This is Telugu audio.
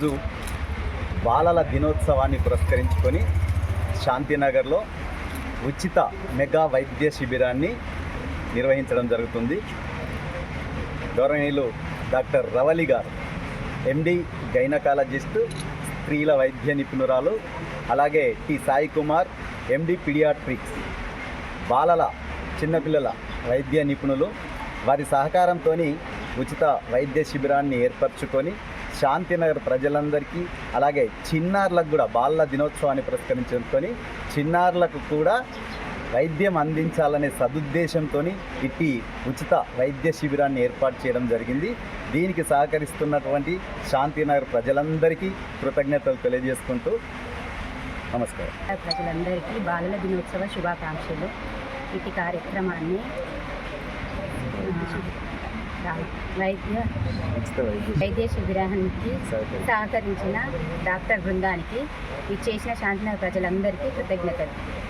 Zoom. బాలల దినోత్సవాన్ని పురస్కరించుకొని శాంతినగర్లో ఉచిత మెగా వైద్య శిబిరాన్ని నిర్వహించడం జరుగుతుంది. గౌరవనీయులు డాక్టర్ రవలి గారు ఎండి గైనకాలజిస్ట్ స్త్రీల వైద్య నిపుణురాలు అలాగే T Sai Kumar MD paediatrics బాలల చిన్నపిల్లల వైద్య నిపుణులు వారి సహకారంతో ఉచిత వైద్య శిబిరాన్ని ఏర్పరచుకొని శాంతినగర్ ప్రజలందరికీ అలాగే చిన్నారులకు కూడా బాలల దినోత్సవాన్ని పురస్కరించుకొని చిన్నారులకు కూడా వైద్యం అందించాలనే సదుద్దేశంతో ఇట్టి ఉచిత వైద్య శిబిరాన్ని ఏర్పాటు చేయడం జరిగింది. దీనికి సహకరిస్తున్నటువంటి శాంతినగర్ ప్రజలందరికీ కృతజ్ఞతలు తెలియజేసుకుంటూ నమస్కారం. ప్రజలందరికీ బాలల దినోత్సవ శుభాకాంక్షలు. ఇటు కార్యక్రమాన్ని వైద్య వైద్య శిబిరానికి సహకరి- సహకరించిన డాక్టర్ బృందానికి ఇచ్చేసిన శాంతినగర్ ప్రజలందరికీ కృతజ్ఞతలు.